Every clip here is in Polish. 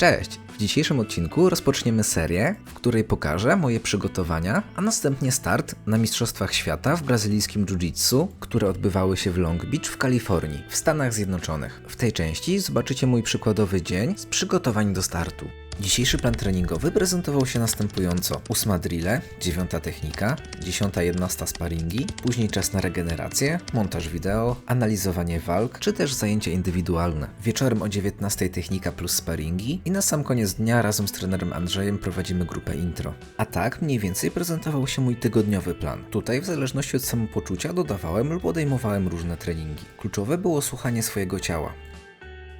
Cześć! W dzisiejszym odcinku rozpoczniemy serię, w której pokażę moje przygotowania, a następnie start na Mistrzostwach Świata w brazylijskim Jiu-Jitsu, które odbywały się w Long Beach w Kalifornii, w Stanach Zjednoczonych. W tej części zobaczycie mój przykładowy dzień z przygotowań do startu. Dzisiejszy plan treningowy prezentował się następująco. Ósma drille, dziewiąta technika, dziesiąta jednosta sparingi, później czas na regenerację, montaż wideo, analizowanie walk, czy też zajęcia indywidualne. Wieczorem o 19 technika plus sparingi i na sam koniec dnia razem z trenerem Andrzejem prowadzimy grupę intro. A tak mniej więcej prezentował się mój tygodniowy plan. Tutaj w zależności od samopoczucia dodawałem lub odejmowałem różne treningi. Kluczowe było słuchanie swojego ciała.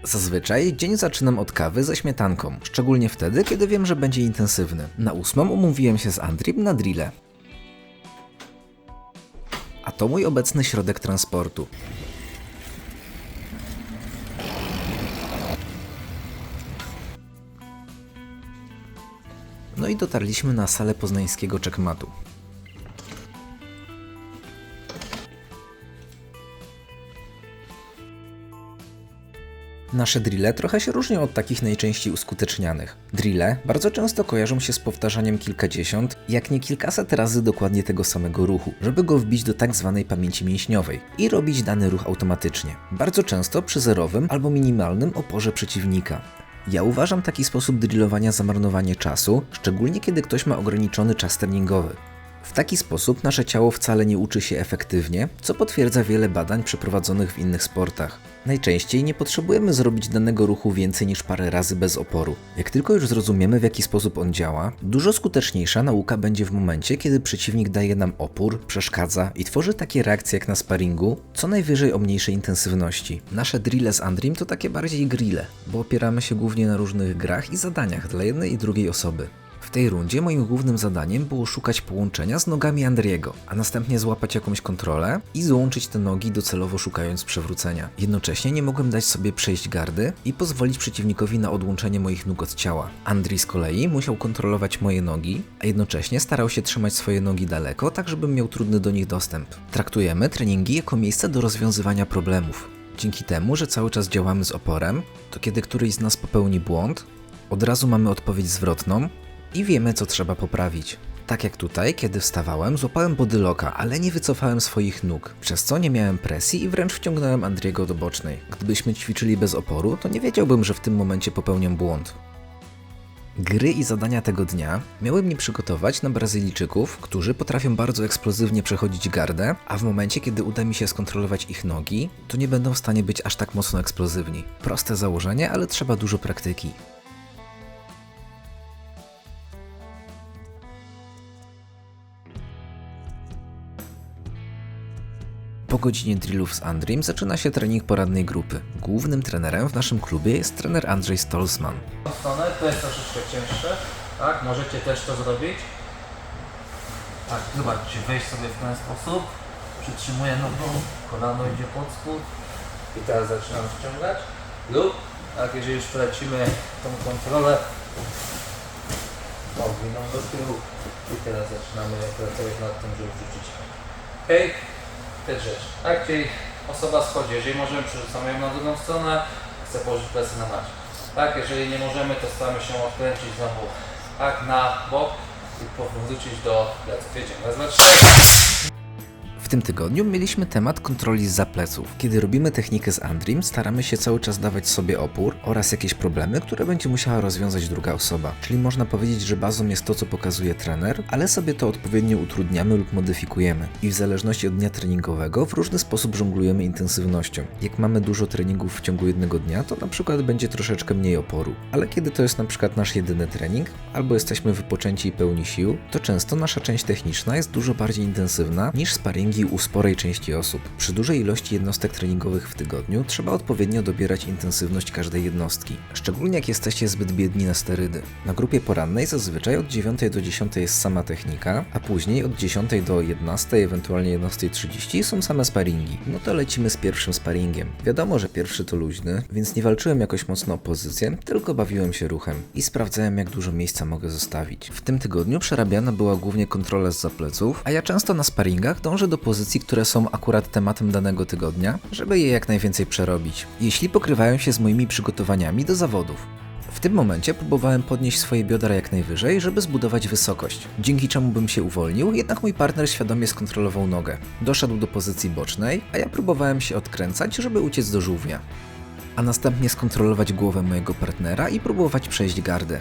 Zazwyczaj dzień zaczynam od kawy ze śmietanką, szczególnie wtedy, kiedy wiem, że będzie intensywny. Na ósmą umówiłem się z Andrim na drille. A to mój obecny środek transportu. No i dotarliśmy na salę poznańskiego czekmatu. Nasze drille trochę się różnią od takich najczęściej uskutecznianych. Drille bardzo często kojarzą się z powtarzaniem kilkadziesiąt, jak nie kilkaset razy dokładnie tego samego ruchu, żeby go wbić do tak zwanej pamięci mięśniowej i robić dany ruch automatycznie. Bardzo często przy zerowym albo minimalnym oporze przeciwnika. Ja uważam taki sposób drillowania za marnowanie czasu, szczególnie kiedy ktoś ma ograniczony czas treningowy. W taki sposób nasze ciało wcale nie uczy się efektywnie, co potwierdza wiele badań przeprowadzonych w innych sportach. Najczęściej nie potrzebujemy zrobić danego ruchu więcej niż parę razy bez oporu. Jak tylko już zrozumiemy, w jaki sposób on działa, dużo skuteczniejsza nauka będzie w momencie, kiedy przeciwnik daje nam opór, przeszkadza i tworzy takie reakcje jak na sparingu, co najwyżej o mniejszej intensywności. Nasze drille z Andrim to takie bardziej grille, bo opieramy się głównie na różnych grach i zadaniach dla jednej i drugiej osoby. W tej rundzie moim głównym zadaniem było szukać połączenia z nogami Andriego, a następnie złapać jakąś kontrolę i złączyć te nogi docelowo szukając przewrócenia. Jednocześnie nie mogłem dać sobie przejść gardy i pozwolić przeciwnikowi na odłączenie moich nóg od ciała. Andri z kolei musiał kontrolować moje nogi, a jednocześnie starał się trzymać swoje nogi daleko, tak żebym miał trudny do nich dostęp. Traktujemy treningi jako miejsce do rozwiązywania problemów. Dzięki temu, że cały czas działamy z oporem, to kiedy któryś z nas popełni błąd, od razu mamy odpowiedź zwrotną i wiemy, co trzeba poprawić. Tak jak tutaj, kiedy wstawałem, złapałem bodyloka, ale nie wycofałem swoich nóg, przez co nie miałem presji i wręcz wciągnąłem Andriego do bocznej. Gdybyśmy ćwiczyli bez oporu, to nie wiedziałbym, że w tym momencie popełniam błąd. Gry i zadania tego dnia miały mnie przygotować na Brazylijczyków, którzy potrafią bardzo eksplozywnie przechodzić gardę, a w momencie, kiedy uda mi się skontrolować ich nogi, to nie będą w stanie być aż tak mocno eksplozywni. Proste założenie, ale trzeba dużo praktyki. Po godzinie drillów z Andrim zaczyna się trening poradnej grupy. Głównym trenerem w naszym klubie jest trener Andrzej Stolzman. stronę, to jest troszeczkę cięższe, tak, możecie też to zrobić. Tak, zobaczcie, wejść sobie w ten sposób, przytrzymuję nogą, kolano idzie pod spód i teraz zaczynam ściągać lub, tak, jeżeli już polecimy tą kontrolę, podwiną do tyłu i teraz zaczynamy pracować nad tym, żeby wrzucić. Okej, też rzecz, tak, czyli osoba schodzi, jeżeli możemy przerzucamy ją na drugą stronę, chcę położyć plecy na macie. Tak, jeżeli nie możemy, to staramy się odkręcić znowu tak na bok i powrócić do pleców. Jedziemy. Raz, dwa, trzy. Tym tygodniu mieliśmy temat kontroli z pleców. Kiedy robimy technikę z Andrim, staramy się cały czas dawać sobie opór oraz jakieś problemy, które będzie musiała rozwiązać druga osoba. Czyli można powiedzieć, że bazą jest to, co pokazuje trener, ale sobie to odpowiednio utrudniamy lub modyfikujemy. I w zależności od dnia treningowego w różny sposób żonglujemy intensywnością. Jak mamy dużo treningów w ciągu jednego dnia, to na przykład będzie troszeczkę mniej oporu. Ale kiedy to jest na przykład nasz jedyny trening, albo jesteśmy wypoczęci i pełni sił, to często nasza część techniczna jest dużo bardziej intensywna niż sparingi u sporej części osób. Przy dużej ilości jednostek treningowych w tygodniu trzeba odpowiednio dobierać intensywność każdej jednostki, szczególnie jak jesteście zbyt biedni na sterydy. Na grupie porannej zazwyczaj od 9 do 10 jest sama technika, a później od 10 do 11, ewentualnie 11.30 są same sparingi. No to lecimy z pierwszym sparingiem. Wiadomo, że pierwszy to luźny, więc nie walczyłem jakoś mocno o pozycję, tylko bawiłem się ruchem i sprawdzałem jak dużo miejsca mogę zostawić. W tym tygodniu przerabiana była głównie kontrola z zapleców, a ja często na sparingach dążę do pozycji, które są akurat tematem danego tygodnia, żeby je jak najwięcej przerobić, jeśli pokrywają się z moimi przygotowaniami do zawodów. W tym momencie próbowałem podnieść swoje biodra jak najwyżej, żeby zbudować wysokość, dzięki czemu bym się uwolnił, jednak mój partner świadomie skontrolował nogę. Doszedł do pozycji bocznej, a ja próbowałem się odkręcać, żeby uciec do żółwia. A następnie skontrolować głowę mojego partnera i próbować przejść gardę.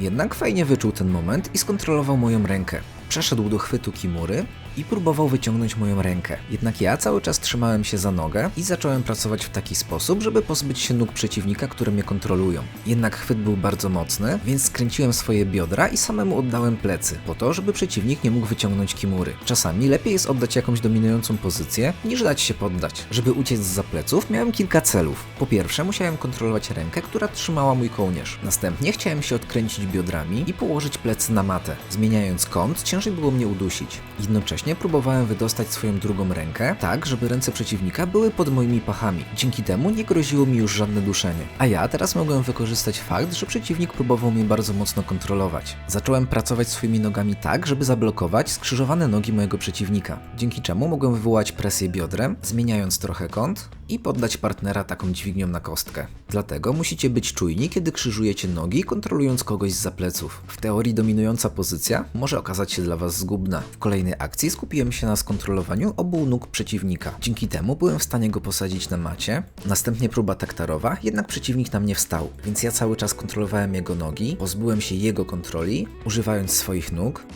Jednak fajnie wyczuł ten moment i skontrolował moją rękę. Przeszedł do chwytu Kimury i próbował wyciągnąć moją rękę. Jednak ja cały czas trzymałem się za nogę i zacząłem pracować w taki sposób, żeby pozbyć się nóg przeciwnika, które mnie kontrolują. Jednak chwyt był bardzo mocny, więc skręciłem swoje biodra i samemu oddałem plecy, po to, żeby przeciwnik nie mógł wyciągnąć Kimury. Czasami lepiej jest oddać jakąś dominującą pozycję, niż dać się poddać. Żeby uciec za pleców, miałem kilka celów. Po pierwsze, musiałem kontrolować rękę, która trzymała mój kołnierz. Następnie chciałem się odkręcić biodrami i położyć plecy na matę. Zmieniając kąt, ciężej było mnie udusić. Jednocześnie próbowałem wydostać swoją drugą rękę, tak, żeby ręce przeciwnika były pod moimi pachami. Dzięki temu nie groziło mi już żadne duszenie. A ja teraz mogłem wykorzystać fakt, że przeciwnik próbował mnie bardzo mocno kontrolować. Zacząłem pracować swoimi nogami tak, żeby zablokować skrzyżowane nogi mojego przeciwnika. Dzięki czemu mogłem wywołać presję biodrem, zmieniając trochę kąt i poddać partnera taką dźwignią na kostkę. Dlatego musicie być czujni, kiedy krzyżujecie nogi, kontrolując kogoś z pleców. W teorii dominująca pozycja może okazać się dla Was zgubna. W kolejnej akcji skupiłem się na skontrolowaniu obu nóg przeciwnika. Dzięki temu byłem w stanie go posadzić na macie. Następnie próba taktarowa, jednak przeciwnik na mnie wstał, więc ja cały czas kontrolowałem jego nogi, pozbyłem się jego kontroli, używając swoich nóg,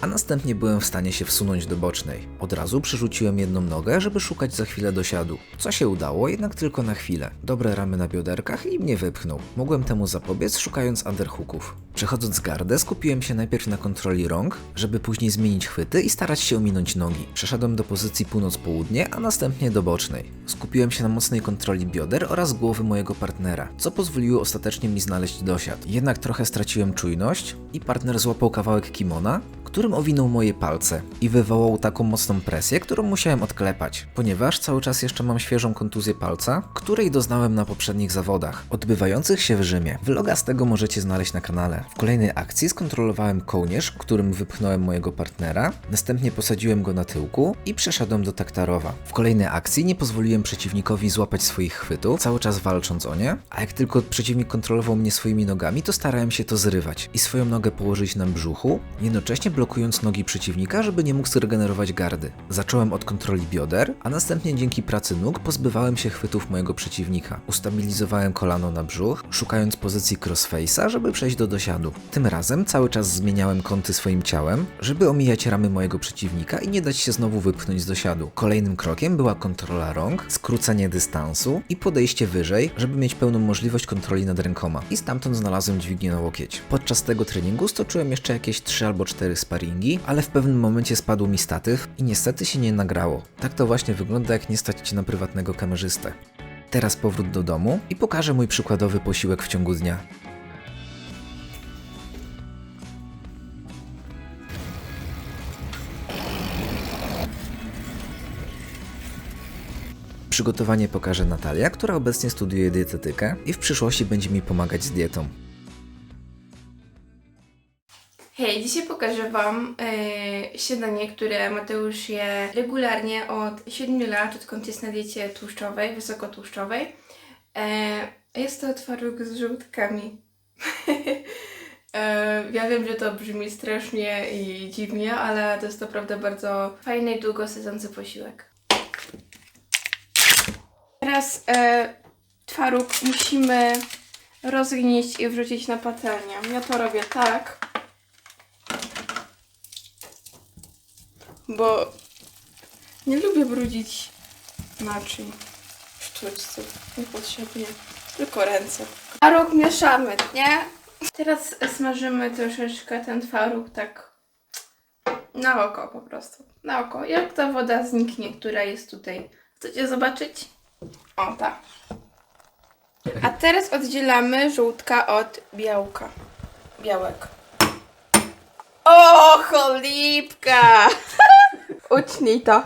a następnie byłem w stanie się wsunąć do bocznej. Od razu przerzuciłem jedną nogę, żeby szukać za chwilę dosiadu. Co się udało, jednak tylko na chwilę. Dobre ramy na bioderkach i mnie wypchnął. Mogłem temu zapobiec, szukając underhooków. Przechodząc gardę, skupiłem się najpierw na kontroli rąk, żeby później zmienić chwyty i starać się ominąć nogi. Przeszedłem do pozycji północ-południe, a następnie do bocznej. Skupiłem się na mocnej kontroli bioder oraz głowy mojego partnera, co pozwoliło ostatecznie mi znaleźć dosiad. Jednak trochę straciłem czujność i partner złapał kawałek kimona, którym owinął moje palce i wywołał taką mocną presję, którą musiałem odklepać, ponieważ cały czas jeszcze mam świeżą kontuzję palca, której doznałem na poprzednich zawodach, odbywających się w Rzymie. Vloga z tego możecie znaleźć na kanale. W kolejnej akcji skontrolowałem kołnierz, którym wypchnąłem mojego partnera, następnie posadziłem go na tyłku i przeszedłem do taktarowa. W kolejnej akcji nie pozwoliłem przeciwnikowi złapać swoich chwytów, cały czas walcząc o nie, a jak tylko przeciwnik kontrolował mnie swoimi nogami, to starałem się to zrywać i swoją nogę położyć na brzuchu, jednocześnie blokując nogi przeciwnika, żeby nie mógł zregenerować gardy. Zacząłem od kontroli bioder, a następnie dzięki pracy nóg pozbywałem się chwytów mojego przeciwnika. Ustabilizowałem kolano na brzuch, szukając pozycji crossface'a, żeby przejść do dosiadu. Tym razem cały czas zmieniałem kąty swoim ciałem, żeby omijać ramy mojego przeciwnika i nie dać się znowu wypchnąć z dosiadu. Kolejnym krokiem była kontrola rąk, skrócenie dystansu i podejście wyżej, żeby mieć pełną możliwość kontroli nad rękoma. I stamtąd znalazłem dźwignię na łokieć. Podczas tego treningu stoczyłem jeszcze jakieś 3 albo 4 sparingi, ale w pewnym momencie spadł mi statyw i niestety się nie nagrało. Tak to właśnie wygląda, jak nie stać cię na prywatnego kamerzystę. Teraz powrót do domu i pokażę mój przykładowy posiłek w ciągu dnia. Przygotowanie pokaże Natalia, która obecnie studiuje dietetykę i w przyszłości będzie mi pomagać z dietą. Hej, dzisiaj pokażę Wam e, śniadanie, które Mateusz je regularnie od 7 lat, odkąd jest na diecie tłuszczowej, wysokotłuszczowej. E, jest to twaróg z żółtkami. e, ja wiem, że to brzmi strasznie i dziwnie, ale to jest naprawdę bardzo fajny i długo sedzący posiłek. Teraz e, twaróg musimy rozgnieść i wrzucić na patelnię. Ja to robię tak. Bo nie lubię brudzić naczyń sztućców. Niepotrzebnie. Tylko ręce. Twaróg mieszamy, nie? Teraz smażymy troszeczkę ten twaróg tak na oko po prostu. Na oko. Jak ta woda zniknie, która jest tutaj. Chcecie zobaczyć? O, tak. A teraz oddzielamy żółtka od białka. Białek. O, cholipka! Ucnij to.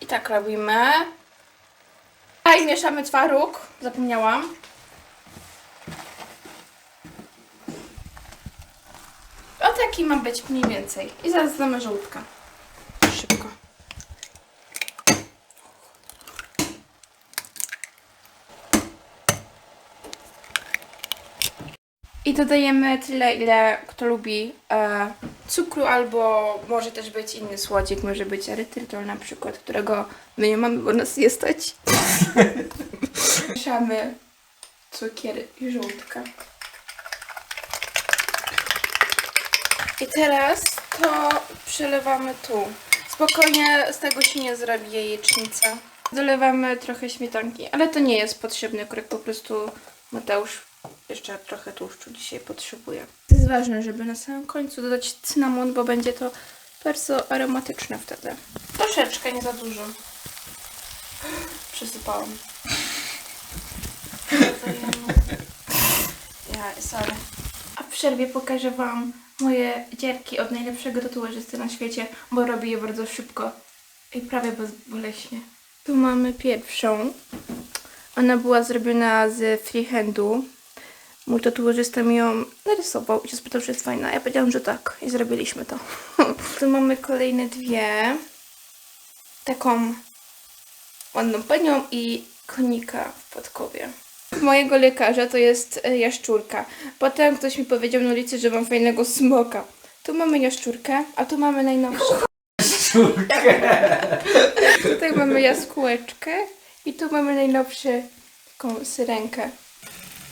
I tak robimy. A i mieszamy twaróg. Zapomniałam. O taki ma być mniej więcej. I zaraz damy żółtka. Szybko. I dodajemy tyle, ile kto lubi. E cukru, albo może też być inny słodzik, może być erytrytol na przykład, którego my nie mamy, bo nas nie stać. Mieszamy cukier i żółtka. I teraz to przelewamy tu. Spokojnie z tego się nie zrobi jajecznica. Dolewamy trochę śmietanki, ale to nie jest potrzebny krok, po prostu Mateusz jeszcze trochę tłuszczu dzisiaj potrzebuje. Jest ważne, żeby na samym końcu dodać cynamon, bo będzie to bardzo aromatyczne wtedy. Troszeczkę, nie za dużo. Przysypałam. Ja, sorry. A w przerwie pokażę Wam moje dzierki od najlepszego tatuażysty na świecie, bo robi je bardzo szybko i prawie bezboleśnie. Tu mamy pierwszą. Ona była zrobiona z freehandu. Mój tatuażysta mi ją narysował i się spytał, czy jest fajna. Ja powiedziałam, że tak i zrobiliśmy to. tu mamy kolejne dwie. Taką ładną panią i konika w podkowie. Mojego lekarza to jest e, jaszczurka. Potem ktoś mi powiedział na ulicy, że mam fajnego smoka. Tu mamy jaszczurkę, a tu mamy najnowszą. Tutaj mamy jaskółeczkę i tu mamy najnowszy taką syrenkę.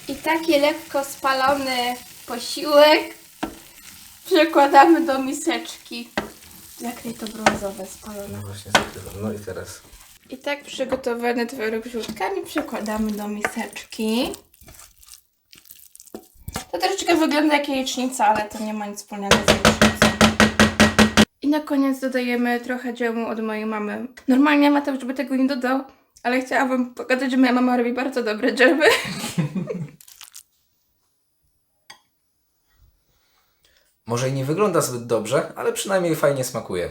I taki lekko spalony posiłek przekładamy do miseczki. Zakryj to brązowe spalone. Właśnie zakrywam. No i teraz. I tak przygotowany tworek żółtkami przekładamy do miseczki. To troszeczkę wygląda jak jajecznica, ale to nie ma nic wspólnego z jajecznicą. I na koniec dodajemy trochę dżemu od mojej mamy. Normalnie Mateusz by tego nie dodał, ale chciałabym pokazać, że moja mama robi bardzo dobre dżemy. Może i nie wygląda zbyt dobrze, ale przynajmniej fajnie smakuje.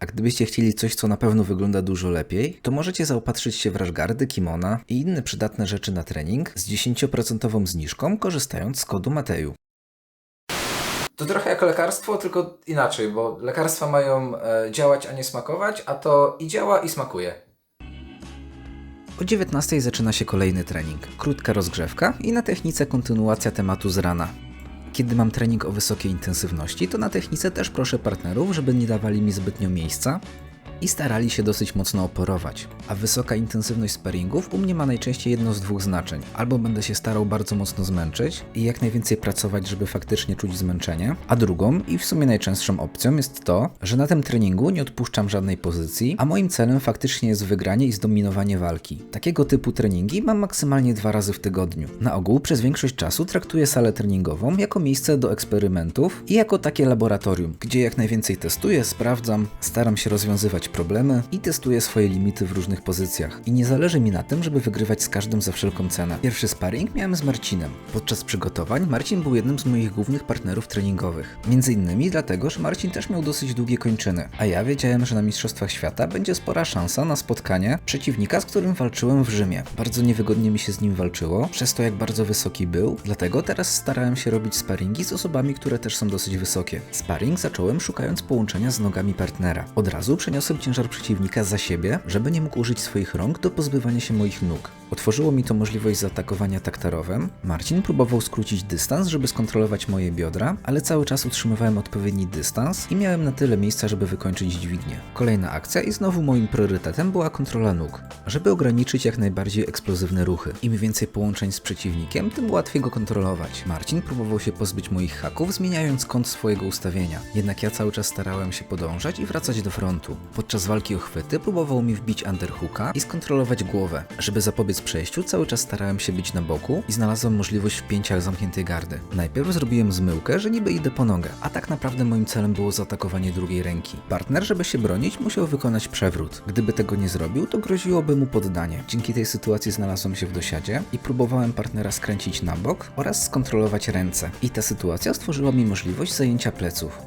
A gdybyście chcieli coś, co na pewno wygląda dużo lepiej, to możecie zaopatrzyć się w rashgardy, kimona i inne przydatne rzeczy na trening z 10% zniżką, korzystając z kodu Mateju. To trochę jak lekarstwo, tylko inaczej, bo lekarstwa mają e, działać, a nie smakować, a to i działa, i smakuje. O 19 zaczyna się kolejny trening. Krótka rozgrzewka i na technice kontynuacja tematu z rana. Kiedy mam trening o wysokiej intensywności, to na technice też proszę partnerów, żeby nie dawali mi zbytnio miejsca i starali się dosyć mocno oporować. A wysoka intensywność sparingów u mnie ma najczęściej jedno z dwóch znaczeń. Albo będę się starał bardzo mocno zmęczyć i jak najwięcej pracować, żeby faktycznie czuć zmęczenie, a drugą i w sumie najczęstszą opcją jest to, że na tym treningu nie odpuszczam żadnej pozycji, a moim celem faktycznie jest wygranie i zdominowanie walki. Takiego typu treningi mam maksymalnie dwa razy w tygodniu. Na ogół przez większość czasu traktuję salę treningową jako miejsce do eksperymentów i jako takie laboratorium, gdzie jak najwięcej testuję, sprawdzam, staram się rozwiązywać problemy i testuję swoje limity w różnych pozycjach. I nie zależy mi na tym, żeby wygrywać z każdym za wszelką cenę. Pierwszy sparring miałem z Marcinem. Podczas przygotowań Marcin był jednym z moich głównych partnerów treningowych. Między innymi dlatego, że Marcin też miał dosyć długie kończyny, a ja wiedziałem, że na Mistrzostwach Świata będzie spora szansa na spotkanie przeciwnika, z którym walczyłem w Rzymie. Bardzo niewygodnie mi się z nim walczyło, przez to jak bardzo wysoki był, dlatego teraz starałem się robić sparingi z osobami, które też są dosyć wysokie. Sparring zacząłem szukając połączenia z nogami partnera. Od razu ciężar przeciwnika za siebie, żeby nie mógł użyć swoich rąk do pozbywania się moich nóg. Otworzyło mi to możliwość zaatakowania taktarowem. Marcin próbował skrócić dystans, żeby skontrolować moje biodra, ale cały czas utrzymywałem odpowiedni dystans i miałem na tyle miejsca, żeby wykończyć dźwignię. Kolejna akcja i znowu moim priorytetem była kontrola nóg, żeby ograniczyć jak najbardziej eksplozywne ruchy. Im więcej połączeń z przeciwnikiem, tym łatwiej go kontrolować. Marcin próbował się pozbyć moich haków, zmieniając kąt swojego ustawienia. Jednak ja cały czas starałem się podążać i wracać do frontu. Podczas walki o chwyty próbował mi wbić underhooka i skontrolować głowę. Żeby zapobiec przejściu, cały czas starałem się być na boku i znalazłem możliwość wpięcia zamkniętej gardy. Najpierw zrobiłem zmyłkę, że niby idę po nogę, a tak naprawdę moim celem było zaatakowanie drugiej ręki. Partner, żeby się bronić, musiał wykonać przewrót. Gdyby tego nie zrobił, to groziłoby mu poddanie. Dzięki tej sytuacji znalazłem się w dosiadzie i próbowałem partnera skręcić na bok oraz skontrolować ręce. I ta sytuacja stworzyła mi możliwość zajęcia pleców.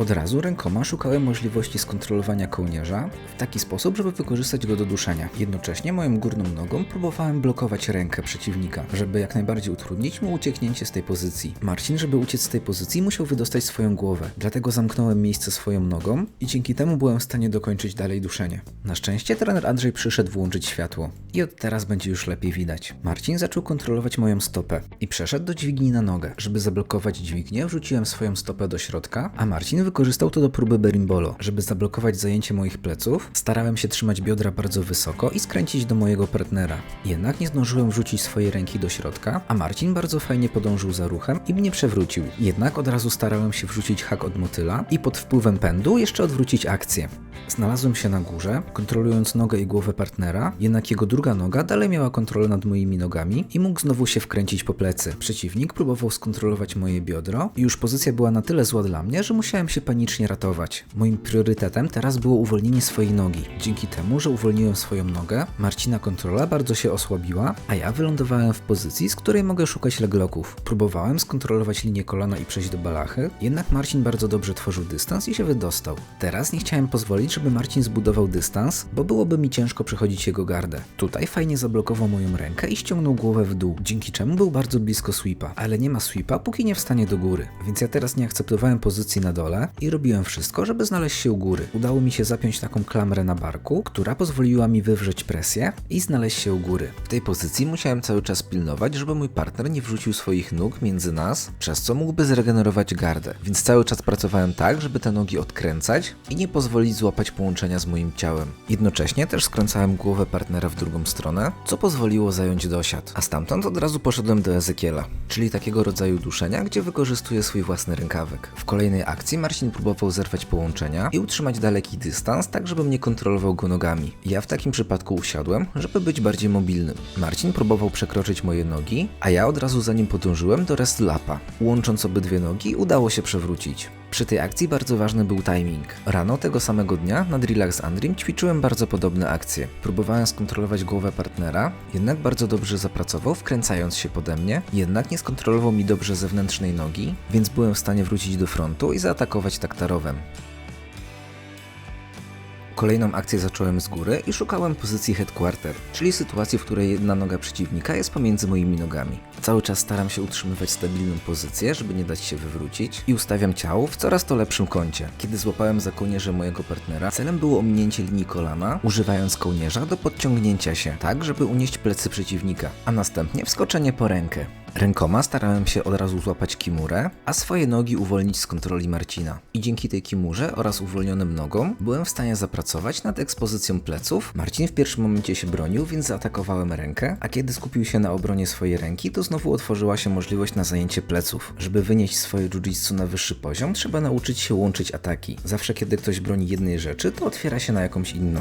Od razu rękoma szukałem możliwości skontrolowania kołnierza w taki sposób, żeby wykorzystać go do duszenia. Jednocześnie moją górną nogą próbowałem blokować rękę przeciwnika, żeby jak najbardziej utrudnić mu ucieknięcie z tej pozycji. Marcin, żeby uciec z tej pozycji, musiał wydostać swoją głowę, dlatego zamknąłem miejsce swoją nogą i dzięki temu byłem w stanie dokończyć dalej duszenie. Na szczęście trener Andrzej przyszedł włączyć światło i od teraz będzie już lepiej widać. Marcin zaczął kontrolować moją stopę i przeszedł do dźwigni na nogę. Żeby zablokować dźwignię, wrzuciłem swoją stopę do środka, a Marcin wykorzystał to do próby berimbolo. Żeby zablokować zajęcie moich pleców, starałem się trzymać biodra bardzo wysoko i skręcić do mojego partnera. Jednak nie zdążyłem wrzucić swojej ręki do środka, a Marcin bardzo fajnie podążył za ruchem i mnie przewrócił. Jednak od razu starałem się wrzucić hak od motyla i pod wpływem pędu jeszcze odwrócić akcję. Znalazłem się na górze, kontrolując nogę i głowę partnera, jednak jego druga noga dalej miała kontrolę nad moimi nogami i mógł znowu się wkręcić po plecy. Przeciwnik próbował skontrolować moje biodro i już pozycja była na tyle zła dla mnie, że musiałem się panicznie ratować. Moim priorytetem teraz było uwolnienie swojej nogi. Dzięki temu, że uwolniłem swoją nogę, Marcina kontrola bardzo się osłabiła, a ja wylądowałem w pozycji, z której mogę szukać legloków. Próbowałem skontrolować linię kolana i przejść do balachy, jednak Marcin bardzo dobrze tworzył dystans i się wydostał. Teraz nie chciałem pozwolić, żeby Marcin zbudował dystans, bo byłoby mi ciężko przechodzić jego gardę. Tutaj fajnie zablokował moją rękę i ściągnął głowę w dół, dzięki czemu był bardzo blisko sweepa, ale nie ma sweepa, póki nie wstanie do góry. Więc ja teraz nie akceptowałem pozycji na dole i robiłem wszystko, żeby znaleźć się u góry. Udało mi się zapiąć taką klamrę na barku, która pozwoliła mi wywrzeć presję i znaleźć się u góry. W tej pozycji musiałem cały czas pilnować, żeby mój partner nie wrzucił swoich nóg między nas, przez co mógłby zregenerować gardę. Więc cały czas pracowałem tak, żeby te nogi odkręcać i nie pozwolić złapać połączenia z moim ciałem. Jednocześnie też skręcałem głowę partnera w drugą stronę, co pozwoliło zająć dosiad. A stamtąd od razu poszedłem do Ezekiela, czyli takiego rodzaju duszenia, gdzie wykorzystuję swój własny rękawek. W kolejnej akcji Marcin próbował zerwać połączenia i utrzymać daleki dystans, tak żebym nie kontrolował go nogami. Ja w takim przypadku usiadłem, żeby być bardziej mobilnym. Marcin próbował przekroczyć moje nogi, a ja od razu za nim podążyłem do rest lapa. Łącząc obydwie nogi, udało się przewrócić. Przy tej akcji bardzo ważny był timing. Rano tego samego dnia na drillach z Andrim ćwiczyłem bardzo podobne akcje. Próbowałem skontrolować głowę partnera, jednak bardzo dobrze zapracował, wkręcając się pode mnie, jednak nie skontrolował mi dobrze zewnętrznej nogi, więc byłem w stanie wrócić do frontu i zaatakować taktarowem. Kolejną akcję zacząłem z góry i szukałem pozycji headquarter, czyli sytuacji, w której jedna noga przeciwnika jest pomiędzy moimi nogami. Cały czas staram się utrzymywać stabilną pozycję, żeby nie dać się wywrócić i ustawiam ciało w coraz to lepszym kącie. Kiedy złapałem za kołnierze mojego partnera, celem było ominięcie linii kolana, używając kołnierza do podciągnięcia się, tak żeby unieść plecy przeciwnika, a następnie wskoczenie po rękę. Rękoma starałem się od razu złapać kimurę, a swoje nogi uwolnić z kontroli Marcina. I dzięki tej kimurze oraz uwolnionym nogom byłem w stanie zapracować nad ekspozycją pleców. Marcin w pierwszym momencie się bronił, więc zaatakowałem rękę, a kiedy skupił się na obronie swojej ręki, to znowu otworzyła się możliwość na zajęcie pleców. Żeby wynieść swoje jiu-jitsu na wyższy poziom, trzeba nauczyć się łączyć ataki. Zawsze kiedy ktoś broni jednej rzeczy, to otwiera się na jakąś inną.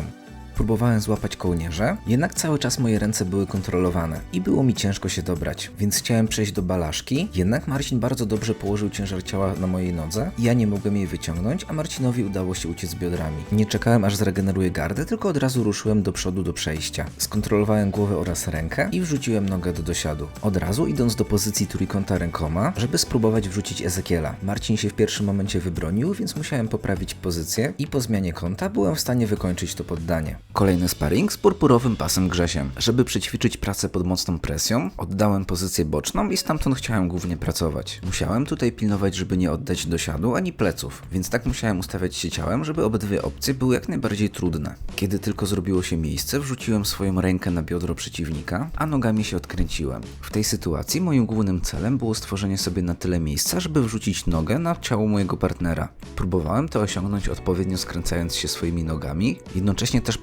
Próbowałem złapać kołnierze, jednak cały czas moje ręce były kontrolowane i było mi ciężko się dobrać, więc chciałem przejść do balaszki, jednak Marcin bardzo dobrze położył ciężar ciała na mojej nodze i ja nie mogłem jej wyciągnąć, a Marcinowi udało się uciec biodrami. Nie czekałem aż zregeneruję gardę, tylko od razu ruszyłem do przodu do przejścia. Skontrolowałem głowę oraz rękę i wrzuciłem nogę do dosiadu. Od razu idąc do pozycji trójkąta rękoma, żeby spróbować wrzucić Ezekiela. Marcin się w pierwszym momencie wybronił, więc musiałem poprawić pozycję i po zmianie kąta byłem w stanie wykończyć to poddanie. Kolejny sparring z purpurowym pasem Grzesiem. Żeby przećwiczyć pracę pod mocną presją, oddałem pozycję boczną i stamtąd chciałem głównie pracować. Musiałem tutaj pilnować, żeby nie oddać dosiadu ani pleców, więc tak musiałem ustawiać się ciałem, żeby obydwie opcje były jak najbardziej trudne. Kiedy tylko zrobiło się miejsce, wrzuciłem swoją rękę na biodro przeciwnika, a nogami się odkręciłem. W tej sytuacji moim głównym celem było stworzenie sobie na tyle miejsca, żeby wrzucić nogę na ciało mojego partnera. Próbowałem to osiągnąć odpowiednio skręcając się swoimi nogami, jednocześnie też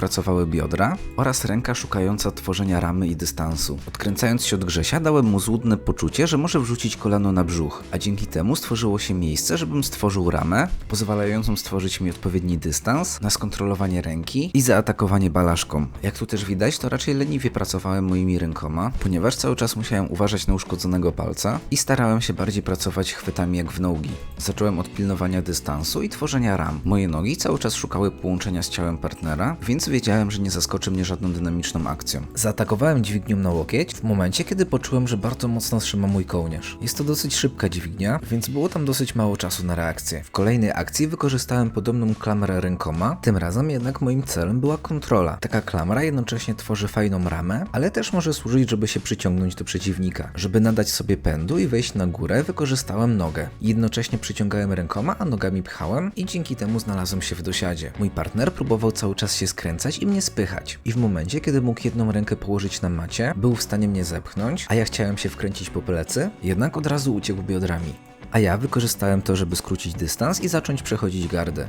biodra oraz ręka szukająca tworzenia ramy i dystansu. Odkręcając się od Grzesia dałem mu złudne poczucie, że może wrzucić kolano na brzuch, a dzięki temu stworzyło się miejsce, żebym stworzył ramę, pozwalającą stworzyć mi odpowiedni dystans na skontrolowanie ręki i zaatakowanie balaszką. Jak tu też widać, to raczej leniwie pracowałem moimi rękoma, ponieważ cały czas musiałem uważać na uszkodzonego palca i starałem się bardziej pracować chwytami jak w nogi. Zacząłem od pilnowania dystansu i tworzenia ram. Moje nogi cały czas szukały połączenia z ciałem partnera, więc wiecie wiedziałem, że nie zaskoczy mnie żadną dynamiczną akcją. Zaatakowałem dźwignią na łokieć w momencie, kiedy poczułem, że bardzo mocno trzyma mój kołnierz. Jest to dosyć szybka dźwignia, więc było tam dosyć mało czasu na reakcję. W kolejnej akcji wykorzystałem podobną klamrę rękoma, tym razem jednak moim celem była kontrola. Taka klamra jednocześnie tworzy fajną ramę, ale też może służyć, żeby się przyciągnąć do przeciwnika. Żeby nadać sobie pędu i wejść na górę, wykorzystałem nogę. Jednocześnie przyciągałem rękoma, a nogami pchałem i dzięki temu znalazłem się w dosiadzie. Mój partner próbował cały czas się skręcać i mnie spychać. I w momencie, kiedy mógł jedną rękę położyć na macie, był w stanie mnie zepchnąć, a ja chciałem się wkręcić po plecy, jednak od razu uciekł biodrami. A ja wykorzystałem to, żeby skrócić dystans i zacząć przechodzić gardę.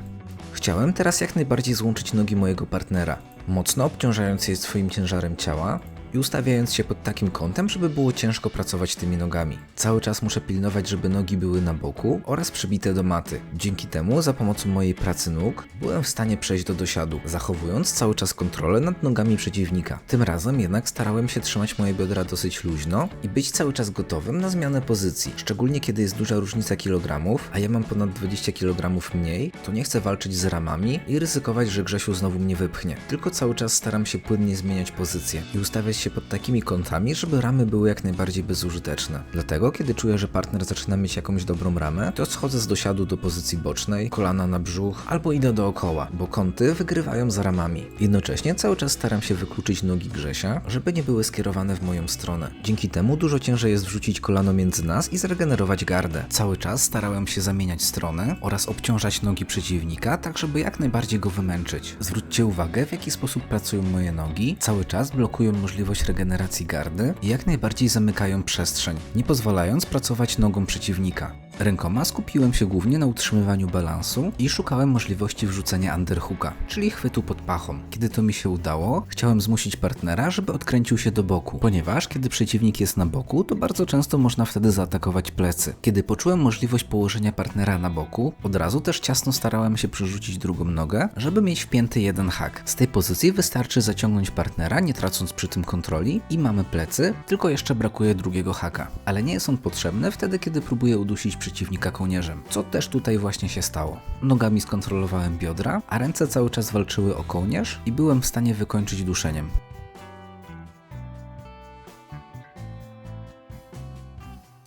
Chciałem teraz jak najbardziej złączyć nogi mojego partnera, mocno obciążając je swoim ciężarem ciała i ustawiając się pod takim kątem, żeby było ciężko pracować tymi nogami. Cały czas muszę pilnować, żeby nogi były na boku oraz przybite do maty. Dzięki temu, za pomocą mojej pracy nóg, byłem w stanie przejść do dosiadu, zachowując cały czas kontrolę nad nogami przeciwnika. Tym razem jednak starałem się trzymać moje biodra dosyć luźno i być cały czas gotowym na zmianę pozycji. Szczególnie kiedy jest duża różnica kilogramów, a ja mam ponad 20 kg mniej, to nie chcę walczyć z ramami i ryzykować, że Grzesiu znowu mnie wypchnie. Tylko cały czas staram się płynnie zmieniać pozycję i ustawiać się pod takimi kątami, żeby ramy były jak najbardziej bezużyteczne. Dlatego, kiedy czuję, że partner zaczyna mieć jakąś dobrą ramę, to schodzę z dosiadu do pozycji bocznej, kolana na brzuch, albo idę dookoła, bo kąty wygrywają za ramami. Jednocześnie cały czas staram się wykluczyć nogi Grzesia, żeby nie były skierowane w moją stronę. Dzięki temu dużo ciężej jest wrzucić kolano między nas i zregenerować gardę. Cały czas starałem się zamieniać stronę oraz obciążać nogi przeciwnika, tak żeby jak najbardziej go wymęczyć. Zwróćcie uwagę, w jaki sposób pracują moje nogi. Cały czas blokują możliwość regeneracji gardy i jak najbardziej zamykają przestrzeń, nie pozwalając pracować nogą przeciwnika. Rękoma skupiłem się głównie na utrzymywaniu balansu i szukałem możliwości wrzucenia underhooka, czyli chwytu pod pachą. Kiedy to mi się udało, chciałem zmusić partnera, żeby odkręcił się do boku, ponieważ kiedy przeciwnik jest na boku, to bardzo często można wtedy zaatakować plecy. Kiedy poczułem możliwość położenia partnera na boku, od razu też ciasno starałem się przerzucić drugą nogę, żeby mieć wpięty jeden hak. Z tej pozycji wystarczy zaciągnąć partnera, nie tracąc przy tym kontroli i mamy plecy, tylko jeszcze brakuje drugiego haka. Ale nie jest on potrzebny wtedy, kiedy próbuję udusić przeciwnika kołnierzem, co też tutaj właśnie się stało. Nogami skontrolowałem biodra, a ręce cały czas walczyły o kołnierz i byłem w stanie wykończyć duszeniem.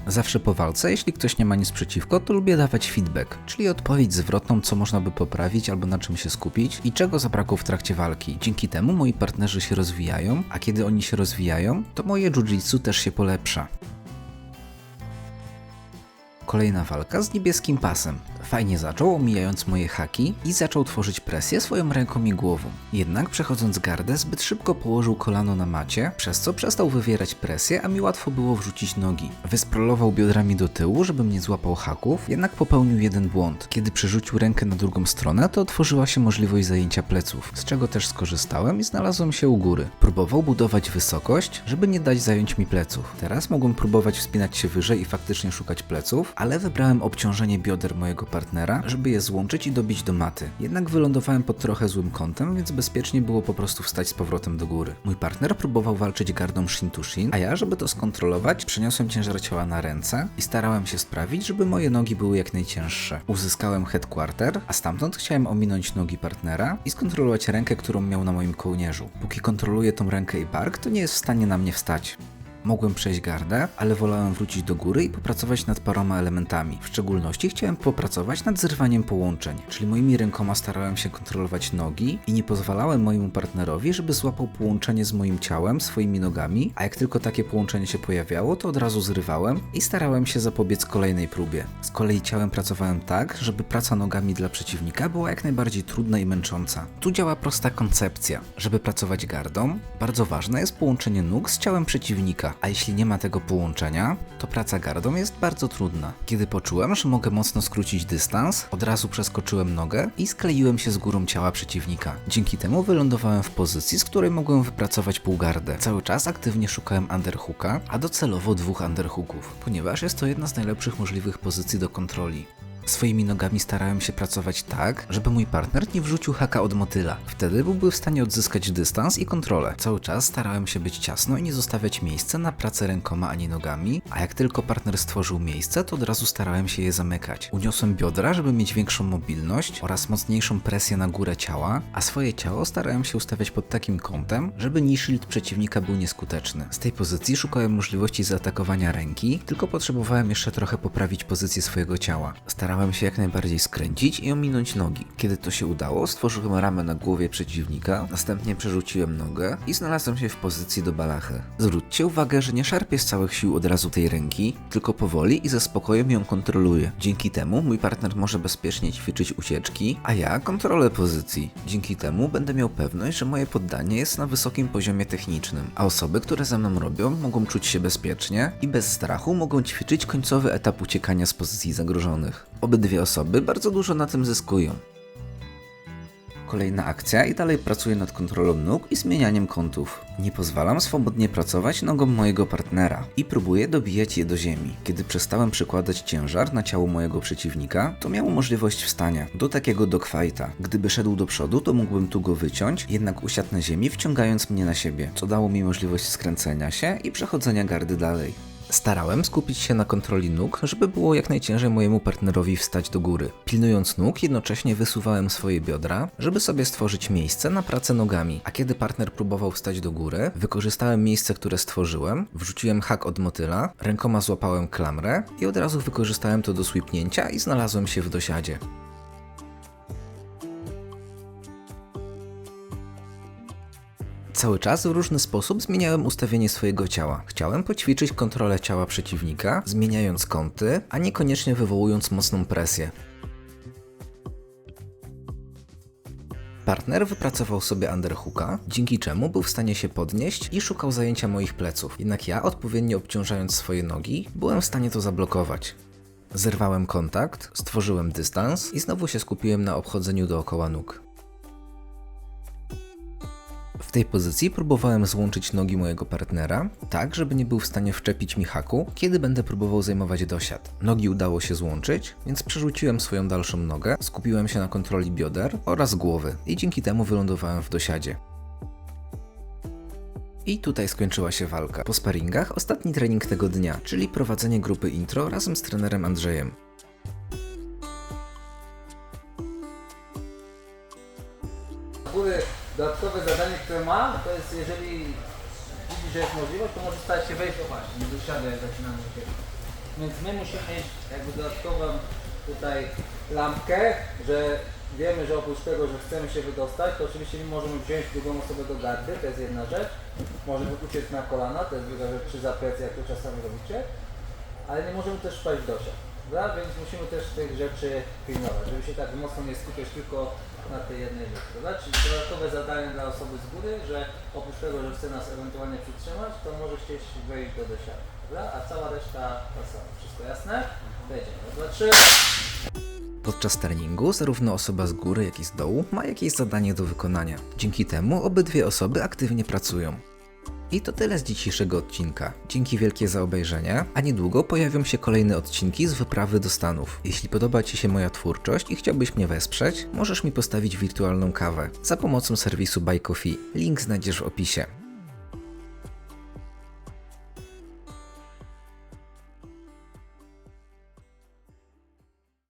Zawsze po walce, jeśli ktoś nie ma nic przeciwko, to lubię dawać feedback, czyli odpowiedź zwrotną, co można by poprawić albo na czym się skupić i czego zabrakło w trakcie walki. Dzięki temu moi partnerzy się rozwijają, a kiedy oni się rozwijają, to moje jiu-jitsu też się polepsza. Kolejna walka z niebieskim pasem. Fajnie zaczął, omijając moje haki i zaczął tworzyć presję swoją ręką i głową. Jednak przechodząc gardę, zbyt szybko położył kolano na macie, przez co przestał wywierać presję, a mi łatwo było wrzucić nogi. Wysprolował biodrami do tyłu, żebym nie złapał haków, jednak popełnił jeden błąd. Kiedy przerzucił rękę na drugą stronę, to otworzyła się możliwość zajęcia pleców, z czego też skorzystałem i znalazłem się u góry. Próbował budować wysokość, żeby nie dać zająć mi pleców. Teraz mogłem próbować wspinać się wyżej i faktycznie szukać pleców, ale wybrałem obciążenie bioder mojego partnera, żeby je złączyć i dobić do maty. Jednak wylądowałem pod trochę złym kątem, więc bezpiecznie było po prostu wstać z powrotem do góry. Mój partner próbował walczyć gardą shin to shin, a ja, żeby to skontrolować, przeniosłem ciężar ciała na ręce i starałem się sprawić, żeby moje nogi były jak najcięższe. Uzyskałem headquarter, a stamtąd chciałem ominąć nogi partnera i skontrolować rękę, którą miał na moim kołnierzu. Póki kontroluję tą rękę i bark, to nie jest w stanie na mnie wstać. Mogłem przejść gardę, ale wolałem wrócić do góry i popracować nad paroma elementami. W szczególności chciałem popracować nad zrywaniem połączeń, czyli moimi rękoma starałem się kontrolować nogi i nie pozwalałem mojemu partnerowi, żeby złapał połączenie z moim ciałem, swoimi nogami, a jak tylko takie połączenie się pojawiało, to od razu zrywałem i starałem się zapobiec kolejnej próbie. Z kolei ciałem pracowałem tak, żeby praca nogami dla przeciwnika była jak najbardziej trudna i męcząca. Tu działa prosta koncepcja. Żeby pracować gardą, bardzo ważne jest połączenie nóg z ciałem przeciwnika, a jeśli nie ma tego połączenia, to praca gardą jest bardzo trudna. Kiedy poczułem, że mogę mocno skrócić dystans, od razu przeskoczyłem nogę i skleiłem się z górą ciała przeciwnika. Dzięki temu wylądowałem w pozycji, z której mogłem wypracować półgardę. Cały czas aktywnie szukałem underhooka, a docelowo dwóch underhooków, ponieważ jest to jedna z najlepszych możliwych pozycji do kontroli. Swoimi nogami starałem się pracować tak, żeby mój partner nie wrzucił haka od motyla. Wtedy byłby w stanie odzyskać dystans i kontrolę. Cały czas starałem się być ciasno i nie zostawiać miejsca na pracę rękoma ani nogami, a jak tylko partner stworzył miejsce, to od razu starałem się je zamykać. Uniosłem biodra, żeby mieć większą mobilność oraz mocniejszą presję na górę ciała, a swoje ciało starałem się ustawiać pod takim kątem, żeby knee przeciwnika był nieskuteczny. Z tej pozycji szukałem możliwości zaatakowania ręki, tylko potrzebowałem jeszcze trochę poprawić pozycję swojego ciała. Starałem się jak najbardziej skręcić i ominąć nogi. Kiedy to się udało, stworzyłem ramę na głowie przeciwnika, następnie przerzuciłem nogę i znalazłem się w pozycji do balachy. Zwróćcie uwagę, że nie szarpię z całych sił od razu tej ręki, tylko powoli i ze spokojem ją kontroluję. Dzięki temu mój partner może bezpiecznie ćwiczyć ucieczki, a ja kontrolę pozycji. Dzięki temu będę miał pewność, że moje poddanie jest na wysokim poziomie technicznym, a osoby, które ze mną robią, mogą czuć się bezpiecznie i bez strachu mogą ćwiczyć końcowy etap uciekania z pozycji zagrożonych. Obydwie osoby bardzo dużo na tym zyskują. Kolejna akcja i dalej pracuję nad kontrolą nóg i zmienianiem kątów. Nie pozwalam swobodnie pracować nogą mojego partnera i próbuję dobijać je do ziemi. Kiedy przestałem przykładać ciężar na ciało mojego przeciwnika, to miał możliwość wstania do takiego dogfighta. Gdyby szedł do przodu, to mógłbym tu go wyciąć, jednak usiadł na ziemi, wciągając mnie na siebie, co dało mi możliwość skręcenia się i przechodzenia gardy dalej. Starałem skupić się na kontroli nóg, żeby było jak najciężej mojemu partnerowi wstać do góry. Pilnując nóg, jednocześnie wysuwałem swoje biodra, żeby sobie stworzyć miejsce na pracę nogami. A kiedy partner próbował wstać do góry, wykorzystałem miejsce, które stworzyłem, wrzuciłem hak od motyla, rękoma złapałem klamrę i od razu wykorzystałem to do sweepnięcia i znalazłem się w dosiadzie. Cały czas w różny sposób zmieniałem ustawienie swojego ciała. Chciałem poćwiczyć kontrolę ciała przeciwnika, zmieniając kąty, a niekoniecznie wywołując mocną presję. Partner wypracował sobie underhooka, dzięki czemu był w stanie się podnieść i szukał zajęcia moich pleców. Jednak ja, odpowiednio obciążając swoje nogi, byłem w stanie to zablokować. Zerwałem kontakt, stworzyłem dystans i znowu się skupiłem na obchodzeniu dookoła nóg. W tej pozycji próbowałem złączyć nogi mojego partnera, tak żeby nie był w stanie wczepić mi haku, kiedy będę próbował zajmować dosiad. Nogi udało się złączyć, więc przerzuciłem swoją dalszą nogę, skupiłem się na kontroli bioder oraz głowy i dzięki temu wylądowałem w dosiadzie. I tutaj skończyła się walka. Po sparingach ostatni trening tego dnia, czyli prowadzenie grupy intro razem z trenerem Andrzejem. Góry dodatkowe zadanie, które ma, to jest jeżeli widzi, że jest możliwość, to może stać się wejść, o właśnie, nie dosiada jak zaczynamy uciekać. Więc my musimy mieć jakby dodatkową tutaj lampkę, że wiemy, że oprócz tego, że chcemy się wydostać, to oczywiście my możemy wziąć drugą osobę do gardy, to jest jedna rzecz. Możemy uciec na kolana, to jest druga rzecz, czy za plecy, jak to czasami robicie. Ale nie możemy też wpaść do siat, prawda? Więc musimy też tych rzeczy pilnować, żeby się tak mocno nie skupiać tylko na tej jednej rzeczy, prawda? Czyli dodatkowe zadanie dla osoby z góry, że oprócz tego, że chce nas ewentualnie przytrzymać, to może chcieć wejść do dosiadu, prawda? A cała reszta ta sama. Wszystko jasne? Wejdziemy. Dwa. Podczas treningu zarówno osoba z góry, jak i z dołu ma jakieś zadanie do wykonania. Dzięki temu obydwie osoby aktywnie pracują. I to tyle z dzisiejszego odcinka. Dzięki wielkie za obejrzenie, a niedługo pojawią się kolejne odcinki z wyprawy do Stanów. Jeśli podoba Ci się moja twórczość i chciałbyś mnie wesprzeć, możesz mi postawić wirtualną kawę za pomocą serwisu Buy Coffee. Link znajdziesz w opisie.